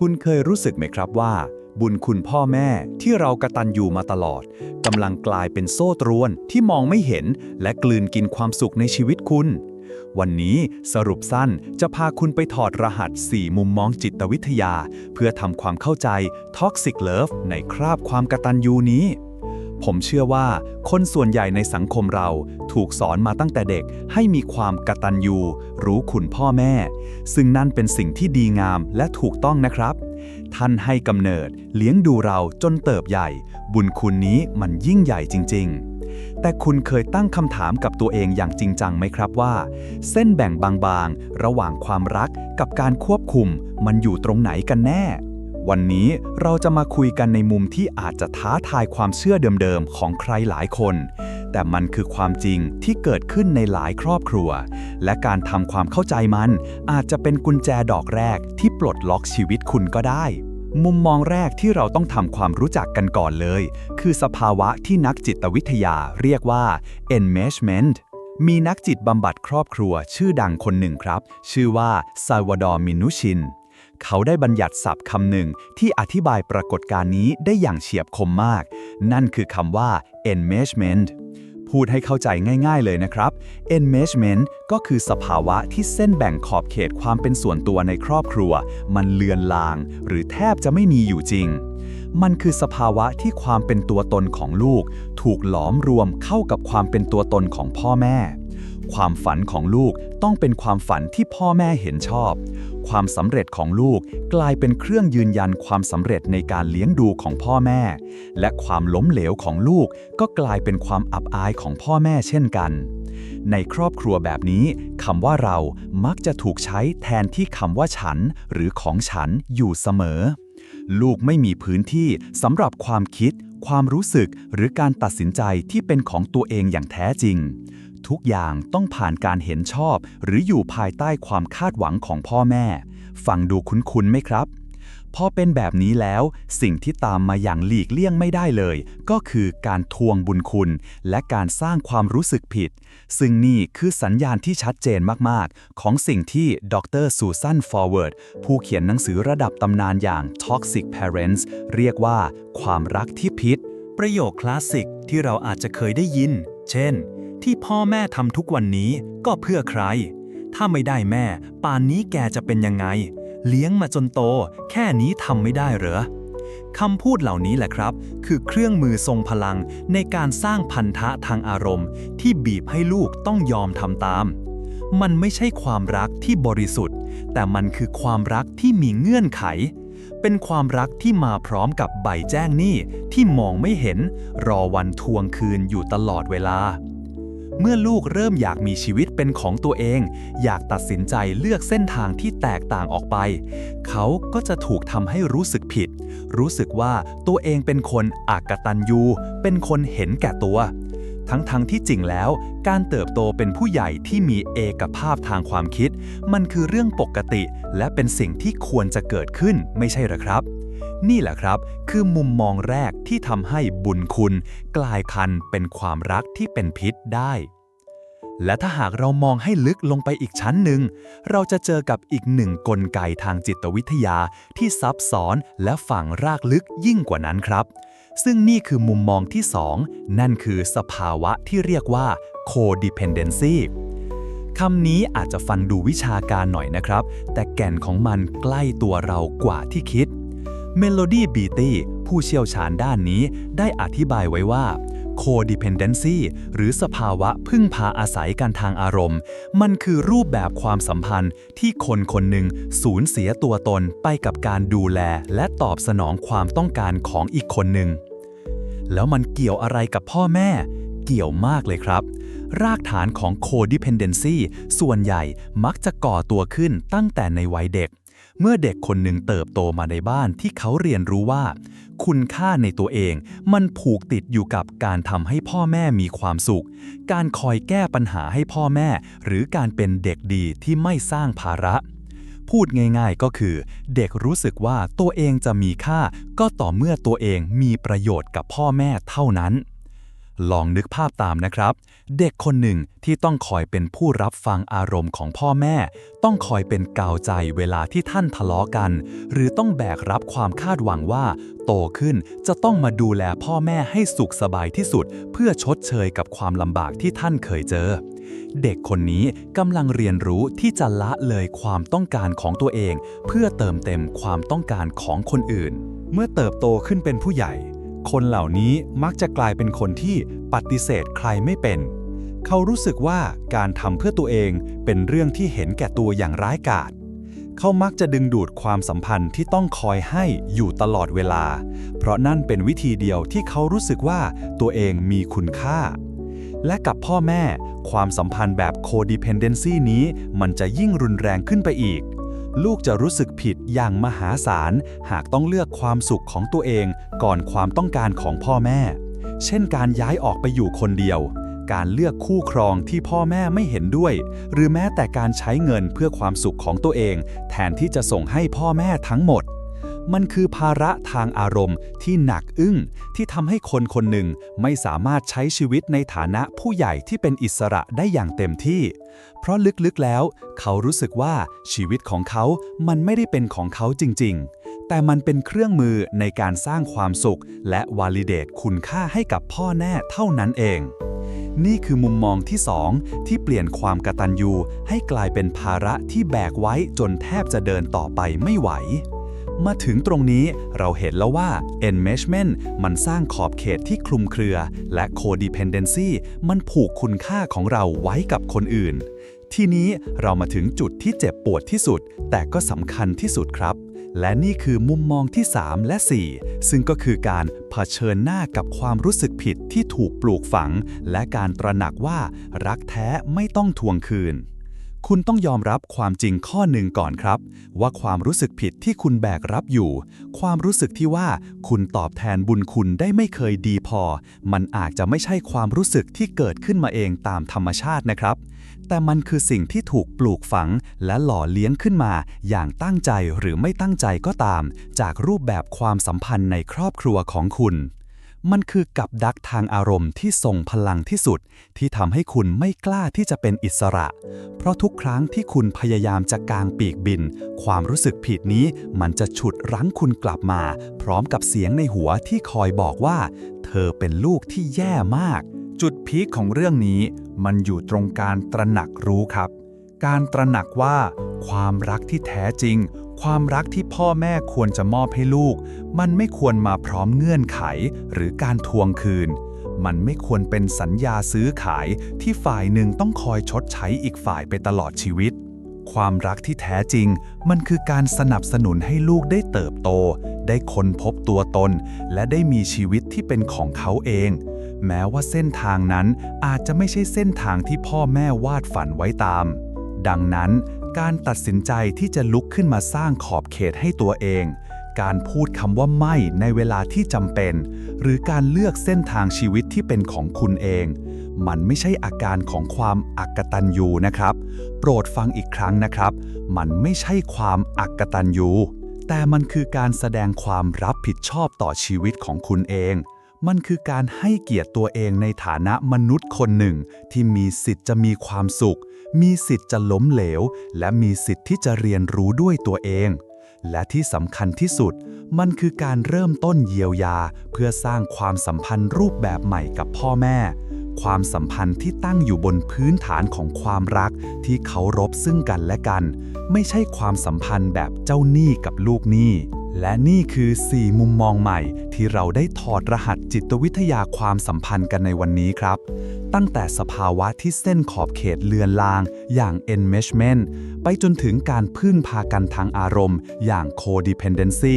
คุณเคยรู้สึกไหมครับว่า บุญคุณพ่อแม่ที่เรากระตันอยู่มาตลอดกำลังกลายเป็นโซ่ตรวนที่มองไม่เห็น และกลืนกินความสุขในชีวิตคุณ วันนี้สรุปสั้นจะพาคุณไปถอดรหัส 4 มุมมองจิตวิทยา เพื่อทำความเข้าใจ Toxic Love ในคราบความกระตันยูนี้ ผมเชื่อว่าคนส่วนใหญ่ในสังคมเราถูกสอนมาตั้งแต่เด็กให้มีความกตัญญู รู้คุณพ่อแม่ ซึ่งนั่นเป็นสิ่งที่ดีงามและถูกต้องนะครับ ท่านให้กำเนิดเลี้ยงดูเราจนเติบใหญ่ บุญคุณนี้มันยิ่งใหญ่จริง ๆแต่คุณเคยตั้งคำถามกับตัวเองอย่างจริงจังไหมครับว่า เส้นแบ่งบางๆ ระหว่างความรักกับการควบคุมมันอยู่ตรงไหนกันแน่ วันนี้เราจะมาคุยกันในมุมที่อาจจะท้าทายความเชื่อเดิมๆ ของใครหลายคน แต่มันคือความจริงที่เกิดขึ้นในหลายครอบครัว และการทำความเข้าใจมัน อาจจะเป็นกุญแจดอกแรกที่ปลดล็อกชีวิตคุณก็ได้ มุมมองแรกที่เราต้องทำความรู้จักกันก่อนเลย คือสภาวะที่นักจิตวิทยาเรียกว่า enmeshment มีนักจิตบำบัดครอบครัวชื่อดังคนหนึ่งครับ ชื่อว่าซาวดอร์มินุชิน เขาได้บัญญัติศัพท์คำหนึ่งที่อธิบายปรากฏการณ์นี้ได้อย่างเฉียบคมมาก นั่นคือคำว่า enmeshment พูดให้เข้าใจง่าย ๆ เลยนะครับ enmeshment ก็คือสภาวะที่เส้นแบ่งขอบเขตความเป็นส่วนตัวในครอบครัว มันเลือนลาง หรือแทบจะไม่มีอยู่จริง มันคือสภาวะที่ความเป็นตัวตนของลูก ถูกหลอมรวมเข้ากับความเป็นตัวตนของพ่อแม่ ความฝันของลูกต้องเป็นความฝันที่พ่อแม่เห็นชอบ ความสำเร็จของลูกกลายเป็นเครื่องยืนยันความสำเร็จในการเลี้ยงดูของพ่อแม่ และความล้มเหลวของลูกก็กลายเป็นความอับอายของพ่อแม่เช่นกัน ในครอบครัวแบบนี้คำว่าเรามักจะถูกใช้แทนที่คำว่าฉัน หรือของฉันอยู่เสมอ ลูกไม่มีพื้นที่สำหรับความคิด ความรู้สึก หรือการตัดสินใจที่เป็นของตัวเองอย่างแท้จริง ทุกอย่างต้องผ่านการเห็นชอบ หรืออยู่ภายใต้ความคาดหวังของพ่อแม่ ฟังดูคุ้นๆไหมครับพอเป็นแบบนี้แล้ว สิ่งที่ตามมาอย่างหลีกเลี่ยงไม่ได้เลย ก็คือการทวงบุญคุณ และการสร้างความรู้สึกผิด ซึ่งนี่คือสัญญาณที่ชัดเจนมาก ๆ ของสิ่งที่ดรซูซ a นฟอร์เวิร์ดผู้เขียนหนังสือระดับตำนานอย่าง Toxic Parents เรียกว่า ความรักที่พิษ ประโยคคลาสสิกที่เราอาจจะเคยได้ยิน เช่น ที่พ่อแม่ทำทุกวันนี้ก็เพื่อใคร ถ้าไม่ได้แม่ ป่านนี้แกจะเป็นยังไง เลี้ยงมาจนโต แค่นี้ทำไม่ได้เหรอคำพูดเหล่านี้แหละครับ คือเครื่องมือทรงพลังในการสร้างพันธะทางอารมณ์ ที่บีบให้ลูกต้องยอมทำตาม มันไม่ใช่ความรักที่บริสุทธิ์ แต่มันคือความรักที่มีเงื่อนไข เป็นความรักที่มาพร้อมกับใบแจ้งหนี้ที่มองไม่เห็น รอวันทวงคืนอยู่ตลอดเวลา เมื่อลูกเริ่มอยากมีชีวิตเป็นของตัวเอง อยากตัดสินใจเลือกเส้นทางที่แตกต่างออกไป เขาก็จะถูกทำให้รู้สึกผิด รู้สึกว่าตัวเองเป็นคนอากตันยูเป็นคนเห็นแก่ตัว ทั้งๆทที่จริงแล้ว การเติบโตเป็นผู้ใหญ่ที่มีเอกภาพทางความคิด มันคือเรื่องปกติ และเป็นสิ่งที่ควรจะเกิดขึ้นไม่ใช่หรอครับ นี่แหละครับ คือมุมมองแรกที่ทำให้บุญคุณ กลายพันเป็นความรักที่เป็นพิษได้ และถ้าหากเรามองให้ลึกลงไปอีกชั้นหนึ่ง เราจะเจอกับอีกหนึ่งกลไกทางจิตวิทยาที่ซับซ้อนและฝังรากลึกยิ่งกว่านั้นครับ ซึ่งนี่คือมุมมองที่สองนั่นคือสภาวะที่เรียกว่า codependency คำนี้อาจจะฟังดูวิชาการหน่อยนะครับ แต่แก่นของมันใกล้ตัวเรากว่าที่คิด เมโลดี้บีตี้ผู้เชี่ยวชาญด้านนี้ได้อธิบายไว้ว่า codependency หรือสภาวะพึ่งพาอาศัยกันทางอารมณ์ มันคือรูปแบบความสัมพันธ์ที่คนคนหนึ่งสูญเสียตัวตนไปกับการดูแลและตอบสนองความต้องการของอีกคนหนึ่ง แล้วมันเกี่ยวอะไรกับพ่อแม่ เกี่ยวมากเลยครับ รากฐานของ codependency ส่วนใหญ่มักจะก่อตัวขึ้นตั้งแต่ในวัยเด็ก เมื่อเด็กคนหนึ่งเติบโตมาในบ้านที่เขาเรียนรู้ว่า คุณค่าในตัวเองมันผูกติดอยู่กับการทำให้พ่อแม่มีความสุข การคอยแก้ปัญหาให้พ่อแม่ หรือการเป็นเด็กดีที่ไม่สร้างภาระ พูดง่ายๆก็คือ เด็กรู้สึกว่าตัวเองจะมีค่า ก็ต่อเมื่อตัวเองมีประโยชน์กับพ่อแม่เท่านั้น ลองนึกภาพตามนะครับ เด็กคนหนึ่งที่ต้องคอยเป็นผู้รับฟังอารมณ์ของพ่อแม่ ต้องคอยเป็นกาวใจเวลาที่ท่านทะเลาะกัน หรือต้องแบกรับความคาดหวังว่า โตขึ้นจะต้องมาดูแลพ่อแม่ให้สุขสบายที่สุด เพื่อชดเชยกับความลำบากที่ท่านเคยเจอ เด็กคนนี้กำลังเรียนรู้ที่จะละเลยความต้องการของตัวเอง เพื่อเติมเต็มความต้องการของคนอื่น เมื่อเติบโตขึ้นเป็นผู้ใหญ่ คนเหล่านี้มักจะกลายเป็นคนที่ปฏิเสธใครไม่เป็น เขารู้สึกว่าการทำเพื่อตัวเองเป็นเรื่องที่เห็นแก่ตัวอย่างร้ายกาจเขามักจะดึงดูดความสัมพันธ์ที่ต้องคอยให้อยู่ตลอดเวลา เพราะนั่นเป็นวิธีเดียวที่เขารู้สึกว่าตัวเองมีคุณค่า และกับพ่อแม่ ความสัมพันธ์แบบ codependency นี้มันจะยิ่งรุนแรงขึ้นไปอีก ลูกจะรู้สึกผิดอย่างมหาศาล หากต้องเลือกความสุขของตัวเองก่อนความต้องการของพ่อแม่ เช่นการย้ายออกไปอยู่คนเดียว การเลือกคู่ครองที่พ่อแม่ไม่เห็นด้วย หรือแม้แต่การใช้เงินเพื่อความสุขของตัวเอง แทนที่จะส่งให้พ่อแม่ทั้งหมด มันคือภาระทางอารมณ์ที่หนักอึ้ง ที่ทำให้คนคนหนึ่งไม่สามารถใช้ชีวิตในฐานะผู้ใหญ่ที่เป็นอิสระได้อย่างเต็มที่ เพราะลึกๆแล้ว เขารู้สึกว่าชีวิตของเขา มันไม่ได้เป็นของเขาจริง ๆ แต่มันเป็นเครื่องมือในการสร้างความสุข และวาลิเดตคุณค่าให้กับพ่อแน่เท่านั้นเองนี่คือมุมมองที่สองที่เปลี่ยนความกระตัญญูให้กลายเป็นภาระที่แบกไว้จนแทบจะเดินต่อไปไม่ไหว มาถึงตรงนี้เราเห็นแล้วว่า enmeshment มันสร้างขอบเขตที่คลุมเครือ และ codependency มันผูกคุณค่าของเราไว้กับคนอื่น ทีนี้เรามาถึงจุดที่เจ็บปวดที่สุด แต่ก็สำคัญที่สุดครับ และนี่คือมุมมองที่ 3 และ 4 ซึ่งก็คือการเผชิญหน้ากับความรู้สึกผิดที่ถูกปลูกฝัง และการตระหนักว่ารักแท้ไม่ต้องทวงคืน คุณต้องยอมรับความจริงข้อหนึ่งก่อนครับ ว่าความรู้สึกผิดที่คุณแบกรับอยู่ ความรู้สึกที่ว่าคุณตอบแทนบุญคุณได้ไม่เคยดีพอ มันอาจจะไม่ใช่ความรู้สึกที่เกิดขึ้นมาเองตามธรรมชาตินะครับ แต่มันคือสิ่งที่ถูกปลูกฝังและหล่อเลี้ยงขึ้นมา อย่างตั้งใจหรือไม่ตั้งใจก็ตาม จากรูปแบบความสัมพันธ์ในครอบครัวของคุณ มันคือกับดักทางอารมณ์ที่ทรงพลังที่สุด ที่ทำให้คุณไม่กล้าที่จะเป็นอิสระ เพราะทุกครั้งที่คุณพยายามจะกางปีกบิน ความรู้สึกผิดนี้มันจะฉุดรั้งคุณกลับมา พร้อมกับเสียงในหัวที่คอยบอกว่า เธอเป็นลูกที่แย่มาก จุดพีคของเรื่องนี้ มันอยู่ตรงการตระหนักรู้ครับ การตระหนักว่า ความรักที่แท้จริง ความรักที่พ่อแม่ควรจะมอบให้ลูก มันไม่ควรมาพร้อมเงื่อนไขหรือการทวงคืน มันไม่ควรเป็นสัญญาซื้อขายที่ฝ่ายหนึ่งต้องคอยชดใช้อีกฝ่ายไปตลอดชีวิต ความรักที่แท้จริง มันคือการสนับสนุนให้ลูกได้เติบโต ได้ค้นพบตัวตน และได้มีชีวิตที่เป็นของเขาเองแม้ว่าเส้นทางนั้นอาจจะไม่ใช่เส้นทางที่พ่อแม่วาดฝันไว้ตาม ดังนั้น การตัดสินใจที่จะลุกขึ้นมาสร้างขอบเขตให้ตัวเอง การพูดคำว่าไม่ในเวลาที่จำเป็น หรือการเลือกเส้นทางชีวิตที่เป็นของคุณเอง มันไม่ใช่อาการของความอักตันยูนะครับ โปรดฟังอีกครั้งนะครับ มันไม่ใช่ความอักตันยูแต่มันคือการแสดงความรับผิดชอบต่อชีวิตของคุณเอง มันคือการให้เกียรติตัวเองในฐานะมนุษย์คนหนึ่ง ที่มีสิทธิ์จะมีความสุข มีสิทธิ์จะล้มเหลว และมีสิทธิ์ที่จะเรียนรู้ด้วยตัวเอง และที่สำคัญที่สุด มันคือการเริ่มต้นเยียวยา เพื่อสร้างความสัมพันธ์รูปแบบใหม่กับพ่อแม่ ความสัมพันธ์ที่ตั้งอยู่บนพื้นฐานของความรักที่เคารพซึ่งกันและกัน ไม่ใช่ความสัมพันธ์แบบเจ้าหนี้กับลูกหนี้และนี่คือ 4 มุมมองใหม่ ที่เราได้ถอดรหัสจิตวิทยาความสัมพันธ์กันในวันนี้ครับ ตั้งแต่สภาวะที่เส้นขอบเขตเลือนลาง อย่าง enmeshment ไปจนถึงการพึ่งพากันทางอารมณ์ อย่าง codependency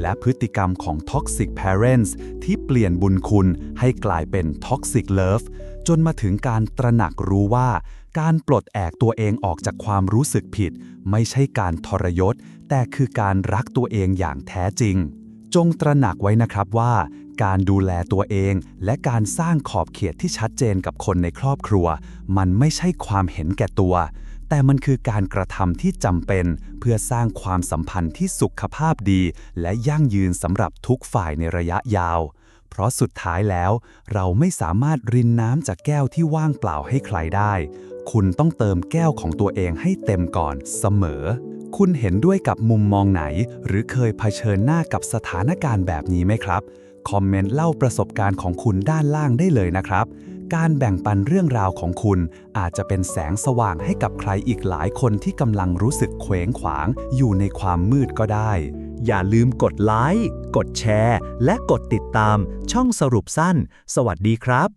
และพฤติกรรมของ toxic parents ที่เปลี่ยนบุญคุณให้กลายเป็น toxic love จนมาถึงการตระหนักรู้ว่า การปลดแอกตัวเองออกจากความรู้สึกผิด ไม่ใช่การทรยศ แต่คือการรักตัวเองอย่างแท้จริงจงตระหนักไว้นะครับว่า การดูแลตัวเอง และการสร้างขอบเขตที่ชัดเจนกับคนในครอบครัว มันไม่ใช่ความเห็นแก่ตัว แต่มันคือการกระทำที่จำเป็น เพื่อสร้างความสัมพันธ์ที่สุขภาพดี และยั่งยืนสำหรับทุกฝ่ายในระยะยาว เพราะสุดท้ายแล้ว เราไม่สามารถรินน้ำจากแก้วที่ว่างเปล่าให้ใครได้ คุณต้องเติมแก้วของตัวเองให้เต็มก่อนเสมอ คุณเห็นด้วยกับมุมมองไหน หรือเคยเผชิญหน้ากับสถานการณ์แบบนี้ไหมครับ คอมเมนต์เล่าประสบการณ์ของคุณด้านล่างได้เลยนะครับ การแบ่งปันเรื่องราวของคุณ อาจจะเป็นแสงสว่างให้กับใครอีกหลายคนที่กำลังรู้สึกเคว้งขวาง อยู่ในความมืดก็ได้ อย่าลืมกดไลค์ กดแชร์ และกดติดตามช่องสรุปสั้น สวัสดีครับ